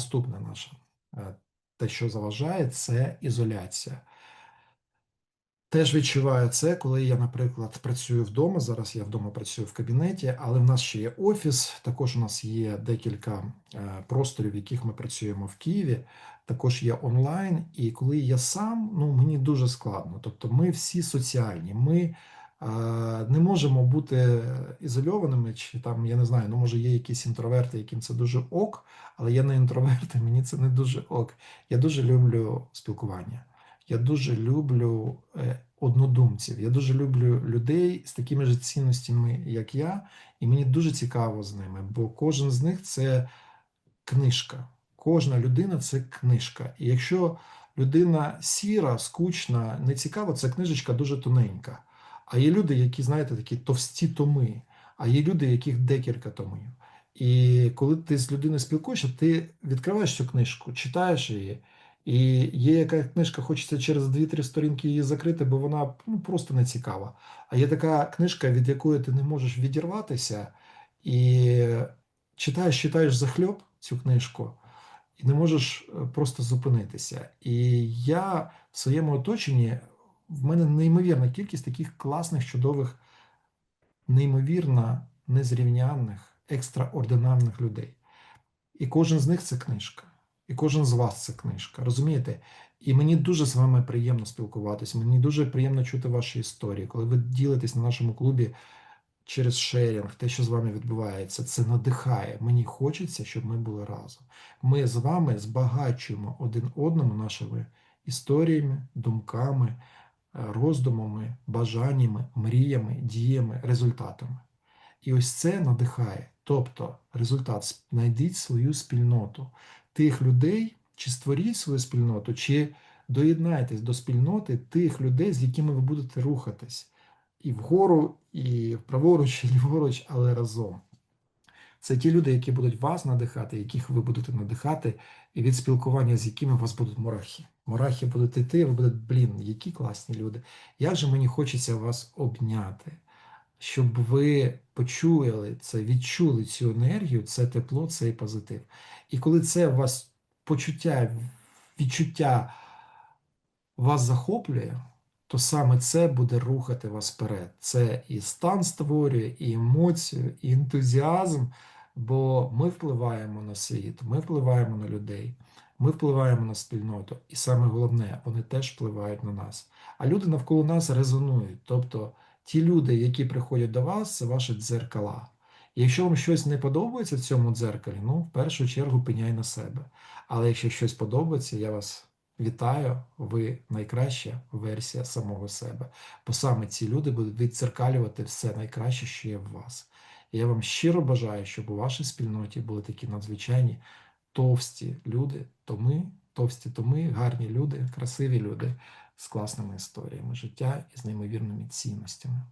наступне наше, е, те, що заважає, це ізоляція. Теж відчуваю це, коли я, наприклад, працюю вдома. Зараз я вдома працюю в кабінеті, але в нас ще є офіс. Також у нас є декілька е, просторів, в яких ми працюємо в Києві. Також є онлайн. І коли я сам, ну мені дуже складно. Тобто, ми всі соціальні. Ми не можемо бути ізольованими, чи там я не знаю, ну може є якісь інтроверти, яким це дуже ок, але я не інтроверт, і мені це не дуже ок. Я дуже люблю спілкування. Я дуже люблю е, однодумців. Я дуже люблю людей з такими ж цінностями, як я, і мені дуже цікаво з ними, бо кожен з них це книжка. Кожна людина це книжка. І якщо людина сіра, скучна, не цікава, це книжечка дуже тоненька. А є люди, які, знаєте, такі товсті томи, а є люди, яких декілька томів. І коли ти з людиною спілкуєшся, ти відкриваєш цю книжку, читаєш її. І є яка книжка, хочеться через 2-3 сторінки її закрити, бо вона ну, просто не цікава. А є така книжка, від якої ти не можеш відірватися, і читаєш, читаєш захльоп цю книжку, і не можеш е, просто зупинитися. І я в своєму оточенні, в мене неймовірна кількість таких класних, чудових, неймовірно незрівнянних, екстраординарних людей. І кожен з них це книжка. І кожен з вас це книжка, розумієте? І мені дуже з вами приємно спілкуватися. Мені дуже приємно чути ваші історії, коли ви ділитесь на нашому клубі через шерінг, те, що з вами відбувається, це надихає. Мені хочеться, щоб ми були разом. Ми з вами збагачуємо один одному нашими історіями, думками, роздумами, бажаннями, мріями, діями, результатами. І ось це надихає. Тобто результат знайдіть свою спільноту тих людей, чи створіть свою спільноту, чи доєднайтесь до спільноти тих людей, з якими ви будете рухатись і вгору, і праворуч, і ліворуч, але разом. Це ті люди, які будуть вас надихати, яких ви будете надихати, і від спілкування, з якими у вас будуть мурахи. Мурахи будуть йти, ви будете, блін, які класні люди. Як же мені хочеться вас обняти, щоб ви почули це, відчули цю енергію, це тепло, цей позитив. І коли це у вас почуття, відчуття вас захоплює, то саме це буде рухати вас вперед. Це і стан створює, і емоцію, і ентузіазм, бо ми впливаємо на світ, ми впливаємо на людей, ми впливаємо на спільноту. І саме головне, вони теж впливають на нас. А люди навколо нас резонують. Тобто ті люди, які приходять до вас, це ваші дзеркала. І якщо вам щось не подобається в цьому дзеркалі, ну, в першу чергу пеняй на себе. Але якщо щось подобається, я вас вітаю, ви найкраща версія самого себе. Бо саме ці люди будуть відцеркалювати все найкраще, що є в вас. Я вам щиро бажаю, щоб у вашій спільноті були такі надзвичайні товсті люди, томи, товсті томи, гарні люди, красиві люди з класними історіями життя і з неймовірними цінностями.